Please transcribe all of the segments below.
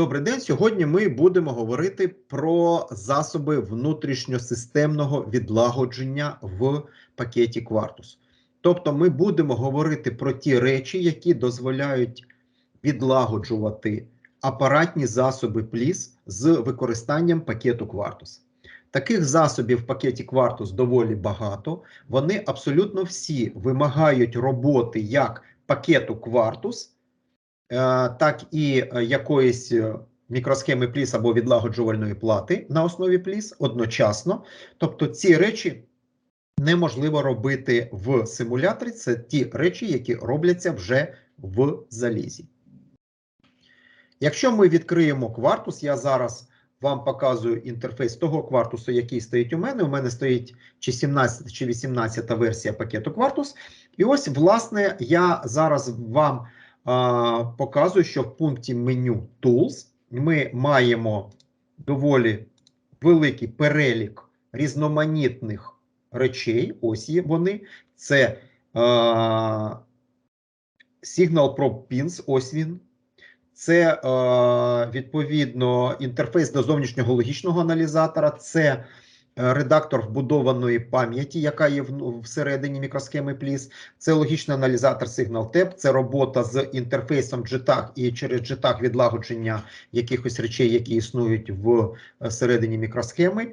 Добрий день. Сьогодні ми будемо говорити про засоби внутрішньосистемного відлагодження в пакеті Quartus. Тобто, ми будемо говорити про ті речі, які дозволяють відлагоджувати апаратні засоби пліс з використанням пакету Quartus. Таких засобів в пакеті Quartus доволі багато. Вони абсолютно всі вимагають роботи як пакету Е, так і е, якоїсь е, мікросхеми пліс або відлагоджувальної плати на основі пліс одночасно. Тобто ці речі неможливо робити в симуляторі. Це ті речі, які робляться вже в залізі. Якщо ми відкриємо квартус, я зараз вам показую інтерфейс того квартусу, який стоїть у мене. У мене стоїть чи 17 чи 18 версія пакету квартус. І ось, власне, я зараз вам показую, що в пункті меню Tools ми маємо доволі великий перелік різноманітних речей. Ось є вони. Це Signal Probe Pins, ось він. Це відповідно інтерфейс до зовнішнього логічного аналізатора. Це редактор вбудованої пам'яті, яка є всередині мікросхеми Пліс. Це логічний аналізатор SignalTap, це робота з інтерфейсом JTAG і через JTAG відлагодження якихось речей, які існують всередині мікросхеми.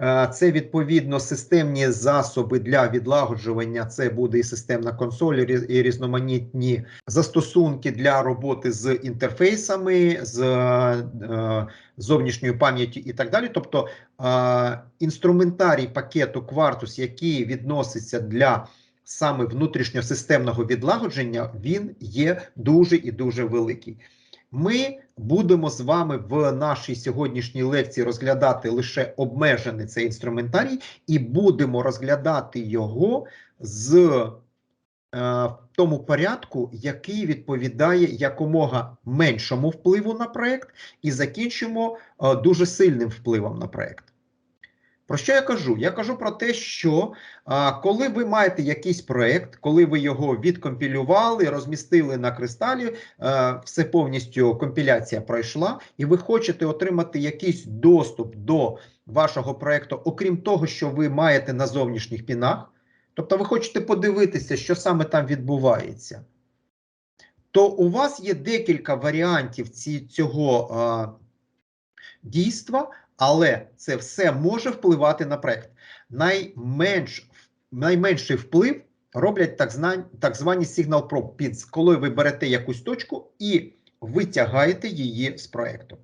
Е, це відповідно системні засоби для відлагоджування. Це буде і системна консоль, і різноманітні застосунки для роботи з інтерфейсами, з е, зовнішньою пам'яттю і так далі. Тобто е, інструментарій пакету Quartus, який відноситься для саме внутрішньосистемного відлагодження, він є дуже і дуже великий. Ми будемо з вами в нашій сьогоднішній лекції розглядати лише обмежений цей інструментарій, і будемо розглядати його з е, в тому порядку, який відповідає якомога меншому впливу на проект, і закінчимо е, дуже сильним впливом на проект. Про що я кажу? Я кажу про те, що а, коли ви маєте якийсь проект, коли ви його відкомпілювали, розмістили на кристалі, а, все повністю компіляція пройшла, і ви хочете отримати якийсь доступ до вашого проекту, окрім того, що ви маєте на зовнішніх пінах, тобто ви хочете подивитися, що саме там відбувається, то у вас є декілька варіантів ці, цього а, дійства. Але це все може впливати на проект. Найменш, Найменший вплив роблять так звані, так звані Probe Pins, коли ви берете якусь точку і витягаєте її з проекту.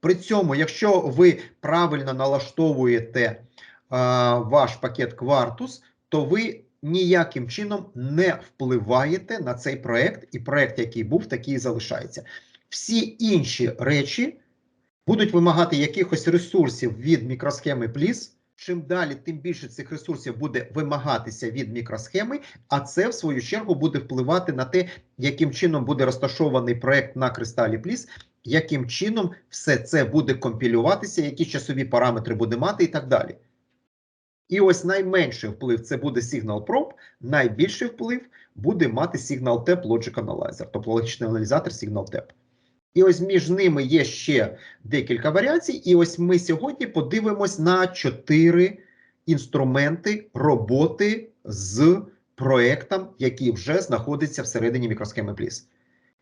При цьому, якщо ви правильно налаштовуєте а, ваш пакет Quartus, то ви ніяким чином не впливаєте на цей проект, і проект, який був, такий і залишається. Всі інші речі будуть вимагати якихось ресурсів від мікросхеми пліс. Чим далі, тим більше цих ресурсів буде вимагатися від мікросхеми, а це в свою чергу буде впливати на те, яким чином буде розташований проект на кристалі пліс, яким чином все це буде компілюватися, які часові параметри буде мати, і так далі. І ось найменший вплив це буде Signal Probe, найбільший вплив буде мати Signal Tap Logic Analyzer, тобто логічний аналізатор Signal Tap. І ось між ними є ще декілька варіацій. І ось ми сьогодні подивимось на чотири інструменти роботи з проектом, який вже знаходиться всередині мікросхеми Пліс.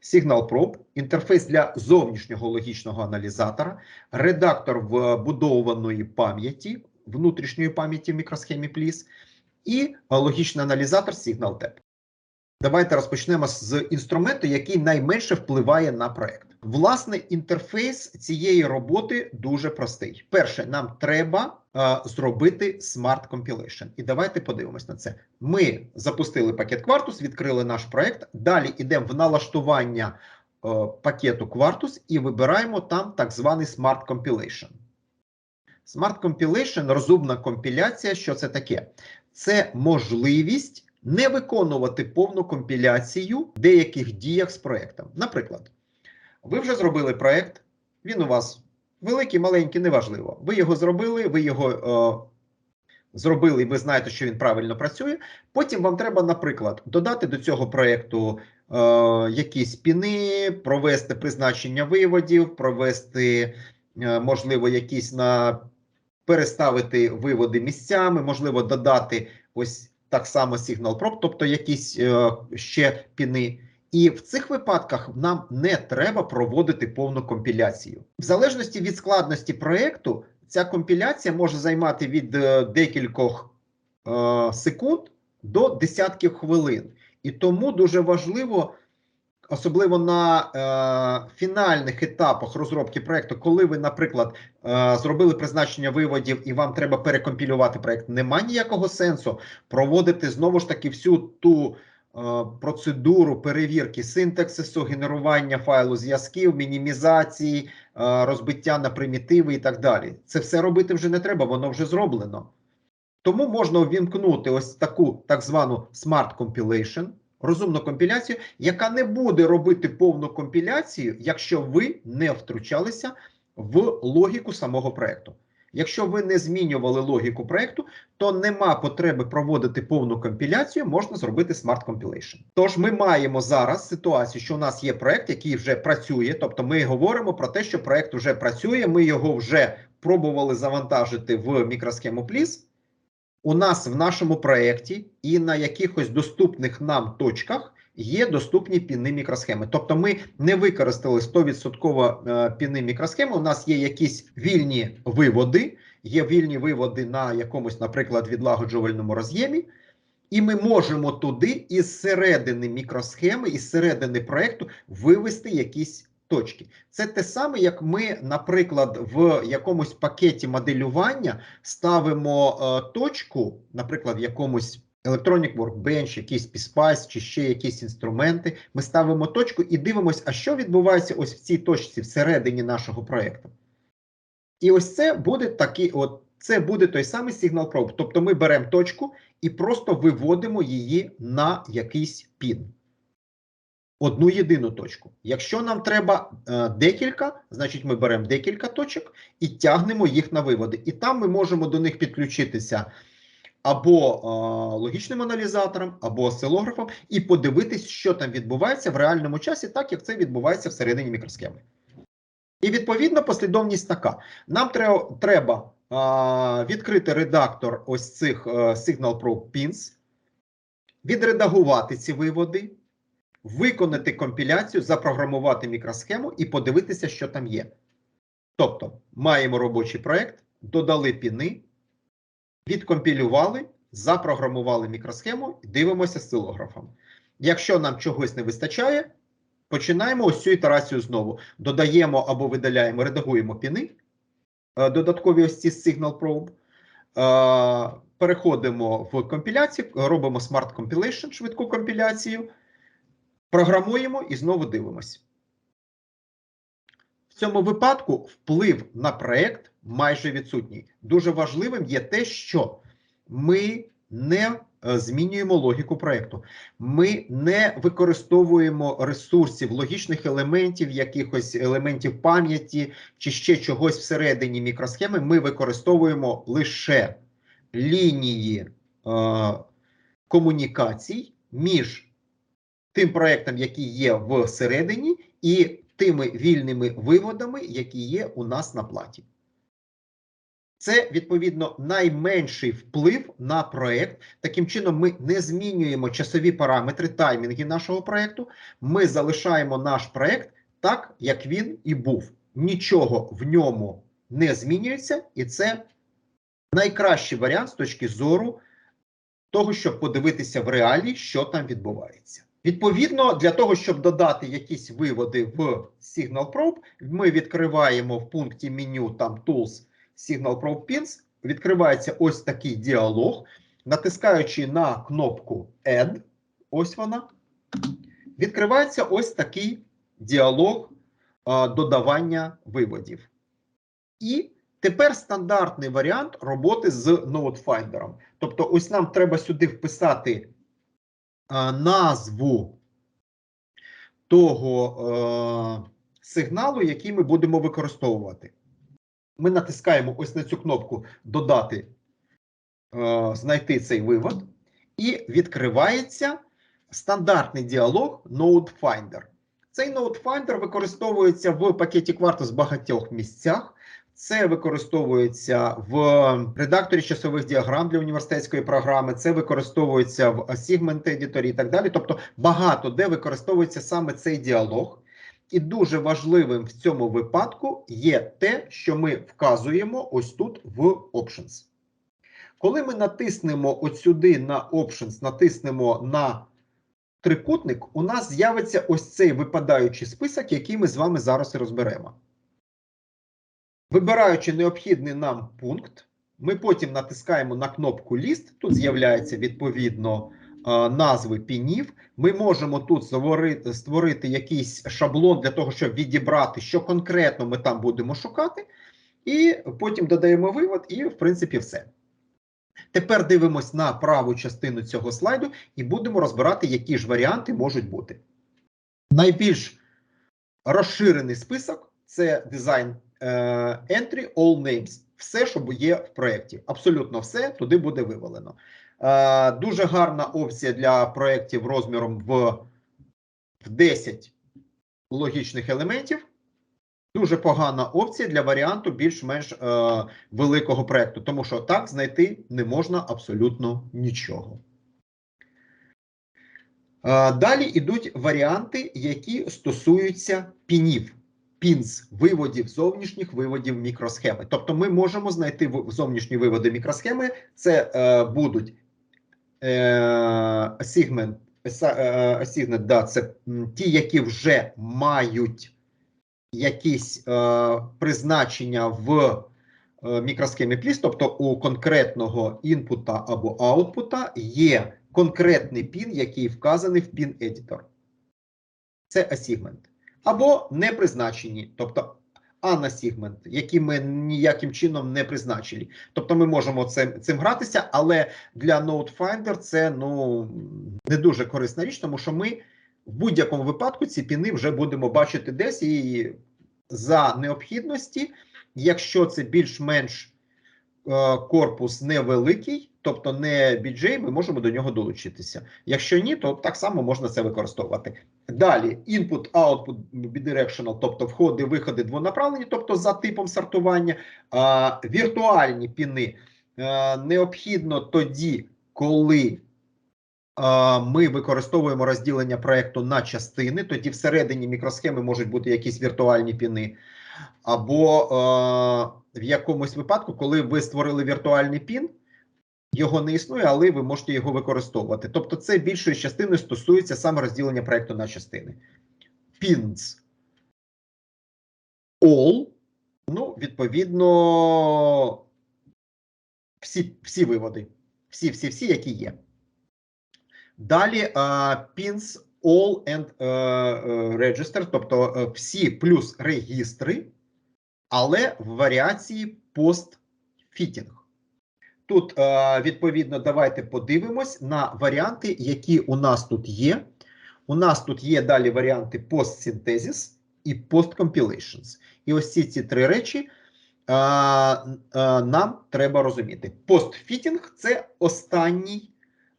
Signal Probe, інтерфейс для зовнішнього логічного аналізатора, редактор вбудованої пам'яті, внутрішньої пам'яті в мікросхемі Пліс, і логічний аналізатор SignalTap. Давайте розпочнемо з інструменту, який найменше впливає на проект. Власне, інтерфейс цієї роботи дуже простий. Перше, нам треба е, зробити Smart Compilation. І давайте подивимось на це. Ми запустили пакет Quartus, відкрили наш проект. Далі йдемо в налаштування е, пакету Quartus і вибираємо там так званий Smart Compilation. Smart Compilation розумна компіляція. Що це таке? Це можливість не виконувати повну компіляцію деяких діях з проектом. Наприклад. Ви вже зробили проект, він у вас великий, маленький, неважливо. Ви його зробили, ви його е, зробили, і ви знаєте, що він правильно працює. Потім вам треба, наприклад, додати до цього проєкту якісь піни, провести призначення виводів, провести, е, можливо, якісь на переставити виводи місцями, можливо, додати ось так само Signal Prop, тобто якісь е, ще піни. І в цих випадках нам не треба проводити повну компіляцію. В залежності від складності проєкту, ця компіляція може займати від е, декількох е, секунд до десятків хвилин. І тому дуже важливо, особливо на е, фінальних етапах розробки проєкту, коли ви, наприклад, е, зробили призначення виводів і вам треба перекомпілювати проєкт, нема ніякого сенсу проводити знову ж таки всю ту. Е, Процедуру перевірки синтаксису, генерування файлу зв'язків, мінімізації, е, розбиття на примітиви і так далі. Це все робити вже не треба, воно вже зроблено. Тому можна увімкнути ось таку так звану Smart Compilation, розумну компіляцію, яка не буде робити повну компіляцію, якщо ви не втручалися в логіку самого проекту. Якщо ви не змінювали логіку проекту, то нема потреби проводити повну компіляцію, можна зробити Smart Compilation. Тож ми маємо зараз ситуацію, що у нас є проект, який вже працює. Тобто, ми говоримо про те, що проект вже працює. Ми його вже пробували завантажити в мікросхему Please. У нас в нашому проєкті і на якихось доступних нам точках є доступні піни мікросхеми. Тобто ми не використали 100% е, піни мікросхеми. У нас є якісь вільні виводи, є вільні виводи на якомусь, наприклад, відлагоджувальному роз'ємі. І ми можемо туди із середини мікросхеми, із середини проєкту вивести якісь точки. Це те саме, як ми, наприклад, в якомусь пакеті моделювання ставимо е, точку, наприклад, в якомусь Electronic Workbench, якийсь PSPice чи ще якісь інструменти. Ми ставимо точку і дивимося, а що відбувається ось в цій точці всередині нашого проєкту. І ось це буде такий, от це буде той самий Signal Probe. Тобто ми беремо точку і просто виводимо її на якийсь пін. Одну єдину точку. Якщо нам треба е, декілька, значить ми беремо декілька точок і тягнемо їх на виводи. І там ми можемо до них підключитися або е, логічним аналізатором, або осцилографом, і подивитись, що там відбувається в реальному часі, так як це відбувається всередині мікросхеми. І відповідно послідовність така: нам треба треба е, відкрити редактор ось цих е, Signal Pro Pins, відредагувати ці виводи, виконати компіляцію, запрограмувати мікросхему і подивитися, що там є. Тобто, маємо робочий проект, додали піни, відкомпілювали, запрограмували мікросхему і дивимося сцилографом. Якщо нам чогось не вистачає, починаємо ось цю ітерацію знову. Додаємо або видаляємо, редагуємо піни, е, додаткові ось ці Signal Probe. Е, Переходимо в компіляцію, робимо Smart Compilation, швидку компіляцію, програмуємо і знову дивимося. В цьому випадку вплив на проєкт майже відсутній. Дуже важливим є те, що ми не е, змінюємо логіку проєкту. Ми не використовуємо ресурсів, логічних елементів, якихось елементів пам'яті чи ще чогось всередині мікросхеми. Ми використовуємо лише лінії е, комунікацій між тим проєктом, який є всередині, і тими вільними виводами, які є у нас на платі. Це, відповідно, найменший вплив на проєкт. Таким чином, ми не змінюємо часові параметри, таймінги нашого проєкту. Ми залишаємо наш проєкт так, як він і був. Нічого в ньому не змінюється, і це найкращий варіант з точки зору того, щоб подивитися в реалі, що там відбувається. Відповідно, для того, щоб додати якісь виводи в Signal Probe, ми відкриваємо в пункті меню там Tools Signal Probe Pins, відкривається ось такий діалог, натискаючи на кнопку Add, ось вона, відкривається ось такий діалог додавання виводів. І тепер стандартний варіант роботи з Node Finder. Тобто, ось нам треба сюди вписати назву того сигналу, який ми будемо використовувати. Ми натискаємо ось на цю кнопку Додати, е, знайти цей вивод, і відкривається стандартний діалог Node Finder. Цей Node Finder використовується в пакеті Quartus в багатьох місцях. Це використовується в редакторі часових діаграм для університетської програми, це використовується в Segment Editor і так далі. Тобто багато де використовується саме цей діалог. І дуже важливим в цьому випадку є те, що ми вказуємо ось тут в Options. Коли ми натиснемо от сюди на Options, натиснемо на трикутник, у нас з'явиться ось цей випадаючий список, який ми з вами зараз розберемо. Вибираючи необхідний нам пункт, ми потім натискаємо на кнопку Ліст. Тут з'являється відповідно назви пінів. Ми можемо тут створити, створити якийсь шаблон для того, щоб відібрати, що конкретно ми там будемо шукати, і потім додаємо вивод, і, в принципі, все. Тепер дивимось на праву частину цього слайду і будемо розбирати, які ж варіанти можуть бути. Найбільш розширений список це дизайн е, entry all names. Все, що є в проєкті. Абсолютно все туди буде вивалено. Е, дуже гарна опція для проєктів розміром в, в 10 логічних елементів. Дуже погана опція для варіанту більш-менш е, великого проєкту, тому що так знайти не можна абсолютно нічого. Е, далі йдуть варіанти, які стосуються пінів, пінз, виводів, зовнішніх виводів мікросхеми. Тобто ми можемо знайти зовнішні виводи мікросхеми. Це е, будуть сегмент, е, да, це ті, які вже мають якісь е, призначення в е, мікросхемі пліс, тобто у конкретного інпута або аутпута є конкретний пін, який вказаний в пін едітор. Це асігмент. Або не призначені, тобто анасігмент, які ми ніяким чином не призначили. Тобто ми можемо цим, цим гратися, але для NodeFinder це ну, не дуже корисна річ, тому що ми в будь-якому випадку ці піни вже будемо бачити десь і за необхідності, якщо це більш-менш е, корпус невеликий, тобто не BJ, ми можемо до нього долучитися. Якщо ні, то так само можна це використовувати. Далі input, output bidirectional, тобто входи, виходи двонаправлені, тобто за типом сортування. А, віртуальні піни е, необхідно тоді, коли ми використовуємо розділення проекту на частини, тоді всередині мікросхеми можуть бути якісь віртуальні піни. Або е, в якомусь випадку, коли ви створили віртуальний пін, його не існує, але ви можете його використовувати. Тобто, це більшою частиною стосується саме розділення проекту на частини. Pins all, ну, відповідно, всі, всі виводи. Всі, всі, всі, які є. Далі е, pins all and е, register, тобто е, всі плюс регістри, але в варіації post-fitting. Тут, е, відповідно, давайте подивимось на варіанти, які у нас тут є. У нас тут є далі варіанти post-synthesis і post-compilations. І ось ці, ці три речі е, е, нам треба розуміти. Post-fitting – це останній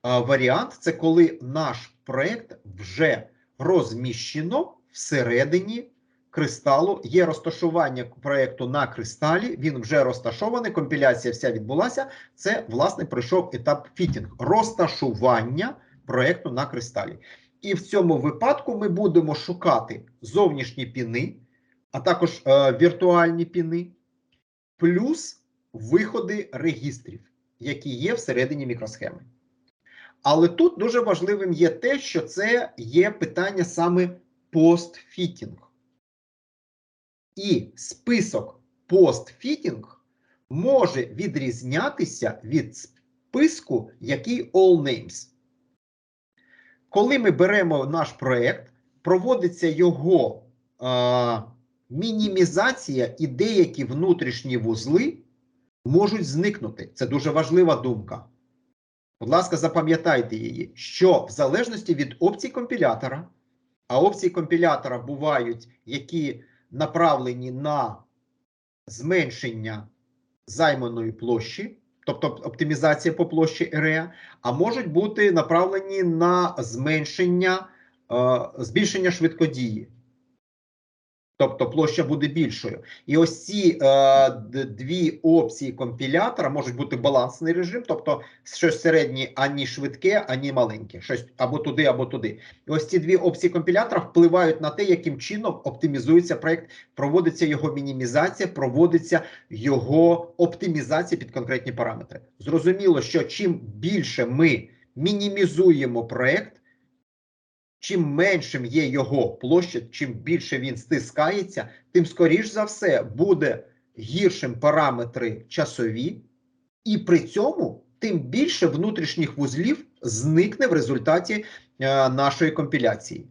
варіант, це коли наш проект вже розміщено всередині кристалу. Є розташування проекту на кристалі, він вже розташований, компіляція вся відбулася. Це, власне, пройшов етап фітінг, розташування проекту на кристалі. І в цьому випадку ми будемо шукати зовнішні піни, а також е, віртуальні піни, плюс виходи регістрів, які є всередині мікросхеми. Але тут дуже важливим є те, що це є питання саме постфітінг. І список постфітінг може відрізнятися від списку, який all names. Коли ми беремо наш проект, проводиться його е, мінімізація і деякі внутрішні вузли можуть зникнути. Це дуже важлива думка. Будь ласка, запам'ятайте її, що в залежності від опцій компілятора, а опції компілятора бувають, які направлені на зменшення займаної площі, тобто оптимізація по площі РЕ, а можуть бути направлені на зменшення, е, збільшення швидкодії. Тобто площа буде більшою. І ось ці е, дві опції компілятора можуть бути балансний режим, тобто щось середнє, ані швидке, ані маленьке, щось або туди, або туди. І ось ці дві опції компілятора впливають на те, яким чином оптимізується проект, проводиться його мінімізація, проводиться його оптимізація під конкретні параметри. Зрозуміло, що чим більше ми мінімізуємо проект, чим меншим є його площа, чим більше він стискається, тим скоріш за все буде гіршим параметри часові, і при цьому тим більше внутрішніх вузлів зникне в результаті е, нашої компіляції.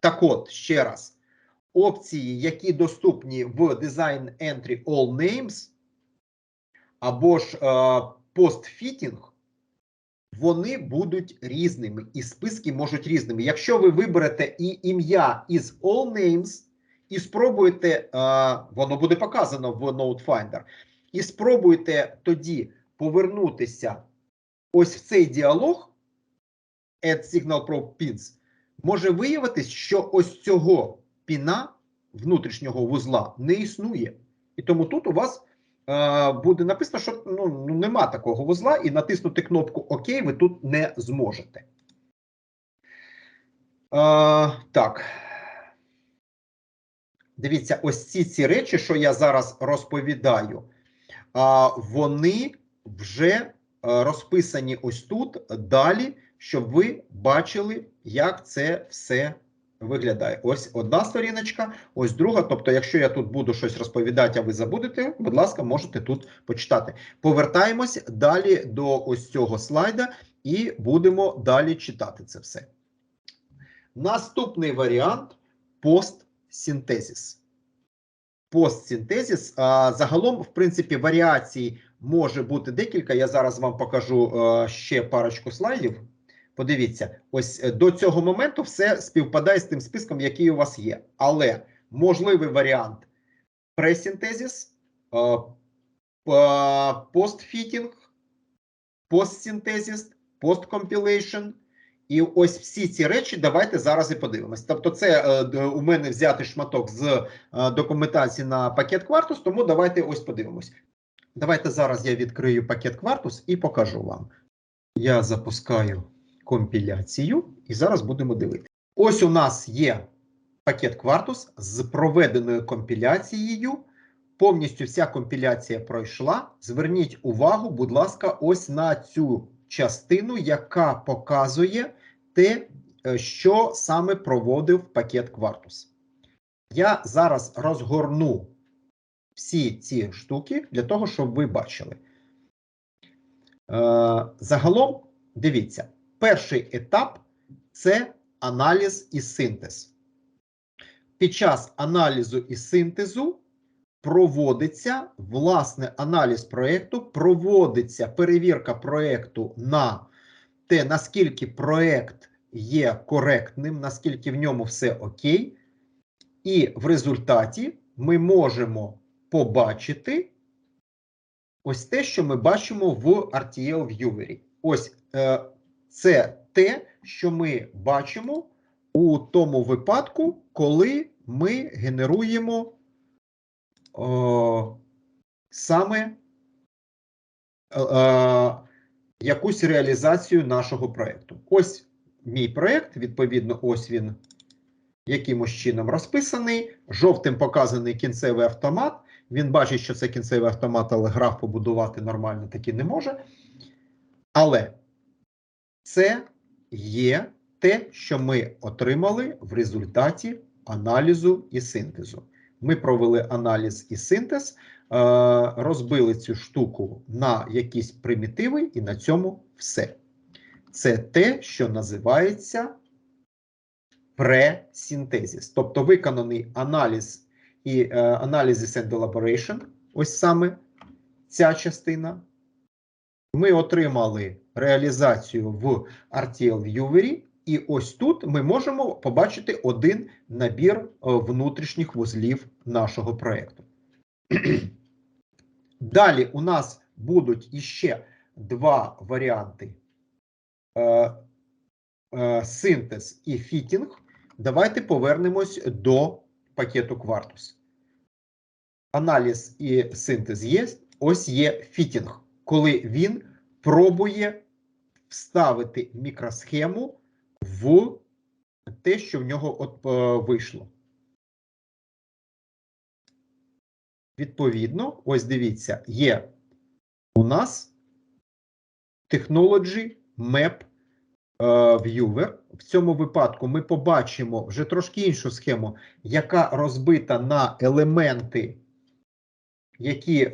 Так от, ще раз, опції, які доступні в Design Entry All Names, або ж е, Post-Fitting, вони будуть різними, і списки можуть різними. Якщо ви виберете і ім'я із All Names, і спробуєте, воно буде показано в Node Finder, і спробуєте тоді повернутися ось в цей діалог Add Signal Probe Pins, може виявитись, що ось цього піна внутрішнього вузла не існує. І тому тут у вас буде написано, що ну, ну, нема такого вузла, і натиснути кнопку ОК ви тут не зможете. Е, так. Дивіться, ось ці ці речі, що я зараз розповідаю, а, вони вже е, розписані ось тут далі, щоб ви бачили, як це все виглядає. Ось одна сторіночка, ось друга. Тобто, якщо я тут буду щось розповідати, а ви забудете, будь ласка, можете тут почитати. Повертаємось далі до ось цього слайда і будемо далі читати це все. Наступний варіант постсинтезис. Постсинтезис. А, загалом, в принципі, варіацій може бути декілька. Я зараз вам покажу а, ще парочку слайдів. Подивіться, ось е, до цього моменту все співпадає з тим списком, який у вас є. Але можливий варіант пресінтезис, е, постфітінг, постсинтезис, посткомпілейшн. І ось всі ці речі давайте зараз і подивимось. Тобто, це е, у мене взятий шматок з документації на пакет Quartus, тому давайте ось подивимось. Давайте зараз я відкрию пакет Quartus і покажу вам. Я запускаю компіляцію, і зараз будемо дивитися. Ось у нас є пакет Quartus з проведеною компіляцією. Повністю вся компіляція пройшла. Зверніть увагу, будь ласка, ось на цю частину, яка показує те, е, що саме проводив пакет Quartus. Я зараз розгорну всі ці штуки для того, щоб ви бачили. Е, Загалом, дивіться, перший етап це аналіз і синтез. Під час аналізу і синтезу проводиться власне аналіз проєкту, проводиться перевірка проєкту на те, наскільки проєкт є коректним, наскільки в ньому все окей, і в результаті ми можемо побачити ось те, що ми бачимо в RTL Viewer. Ось е, це те, що ми бачимо у тому випадку, коли ми генеруємо о, саме е, е, якусь реалізацію нашого проєкту. Ось мій проєкт, відповідно, ось він якимось чином розписаний. Жовтим показаний кінцевий автомат. Він бачить, що це кінцевий автомат, але граф побудувати нормально таки не може. Але це є те, що ми отримали в результаті аналізу і синтезу. Ми провели аналіз і синтез, е, розбили цю штуку на якісь примітиви, і на цьому все. Це те, що називається пресінтезіс. Тобто виконаний аналіз і е, аналізис and elaboration, ось саме ця частина. Ми отримали реалізацію в RTL Viewer, і ось тут ми можемо побачити один набір е, внутрішніх вузлів нашого проєкту. Далі у нас будуть іще два варіанти: е, е, синтез і фітінг, давайте повернемось до пакету Quartus. Аналіз і синтез є. Ось є фітінг, коли він пробує вставити мікросхему в те, що в нього от, е, вийшло. Відповідно, ось дивіться, є у нас Technology Map е, Viewer. В цьому випадку ми побачимо вже трошки іншу схему, яка розбита на елементи, які е,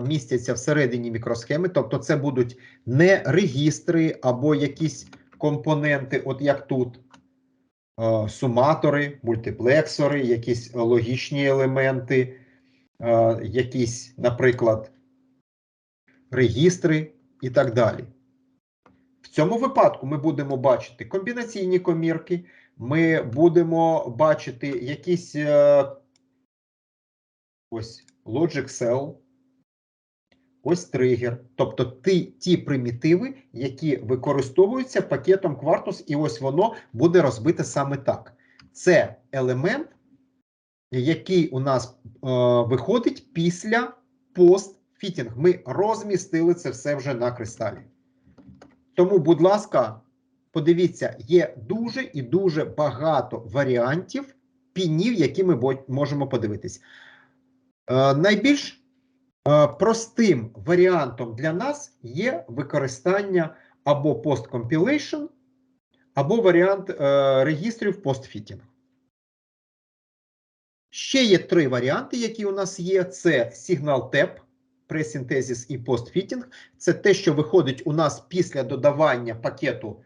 містяться всередині мікросхеми. Тобто, це будуть не регістри або якісь компоненти, от як тут. е, Суматори, мультиплексори, якісь логічні елементи, е, якісь, наприклад, регістри і так далі. В цьому випадку ми будемо бачити комбінаційні комірки, ми будемо бачити якісь е, ось Logic Cell, ось тригер, тобто ті, ті примітиви, які використовуються пакетом Quartus, і ось воно буде розбите саме так. Це елемент, який у нас е, виходить після постфітінг. Ми розмістили це все вже на кристалі. Тому, будь ласка, подивіться, є дуже і дуже багато варіантів пінів, які ми можемо подивитись. Е, найбільш е, простим варіантом для нас є використання або post-compilation, або варіант е, регістрів post-fitting. Ще є три варіанти, які у нас є: це Signal TAP, пресінтезіс і постфітінг. Це те, що виходить у нас після додавання пакету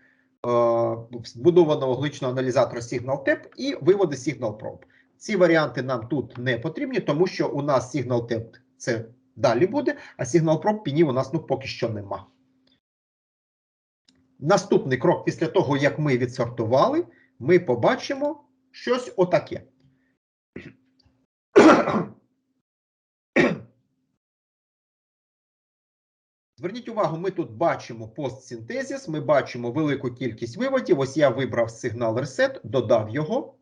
е, збудованого гличного аналізатора Signal TAP і виводи Signal Probe. Ці варіанти нам тут не потрібні, тому що у нас Signal TAP це далі буде, а Signal Probe пінів у нас ну, поки що нема. Наступний крок після того, як ми відсортували, ми побачимо щось отаке. Зверніть увагу, ми тут бачимо постсинтезіс, ми бачимо велику кількість виводів. Ось я вибрав сигнал reset, додав його.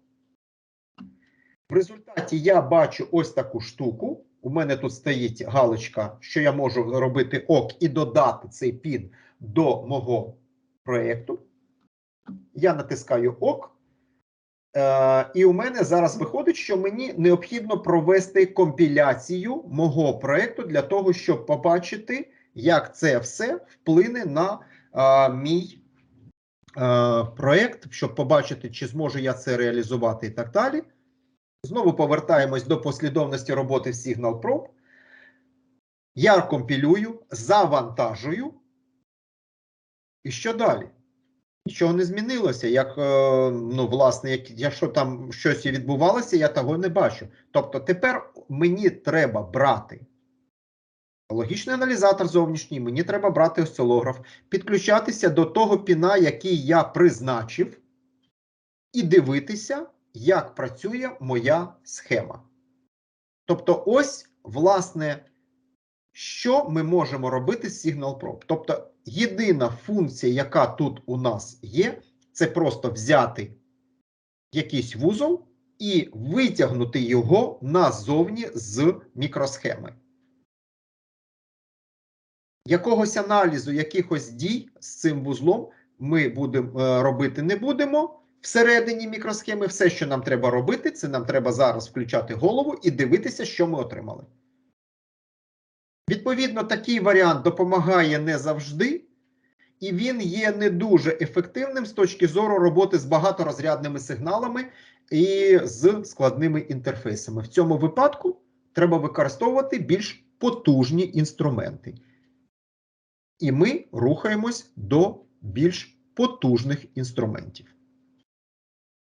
В результаті я бачу ось таку штуку. У мене тут стоїть галочка, що я можу робити ок і додати цей пін до мого проєкту. Я натискаю ок. Е, і у мене зараз виходить, що мені необхідно провести компіляцію мого проєкту для того, щоб побачити, як це все вплине на е, мій е, проєкт, щоб побачити, чи зможу я це реалізувати і так далі. Знову повертаємось до послідовності роботи в Signal Probe. Я компілюю, завантажую. І що далі? Нічого не змінилося. Як, е, ну, власне, як, якщо там щось відбувалося, я того не бачу. Тобто тепер мені треба брати логічний аналізатор зовнішній, мені треба брати осцилограф, підключатися до того піна, який я призначив, і дивитися, як працює моя схема. Тобто, ось, власне, що ми можемо робити з Signal Probe. Тобто, єдина функція, яка тут у нас є, це просто взяти якийсь вузол і витягнути його назовні з мікросхеми. Якогось аналізу, якихось дій з цим вузлом ми будемо е, робити не будемо. Всередині мікросхеми все, що нам треба робити, це нам треба зараз включати голову і дивитися, що ми отримали. Відповідно, такий варіант допомагає не завжди, і він є не дуже ефективним з точки зору роботи з багаторозрядними сигналами і з складними інтерфейсами. В цьому випадку треба використовувати більш потужні інструменти. І ми рухаємось до більш потужних інструментів.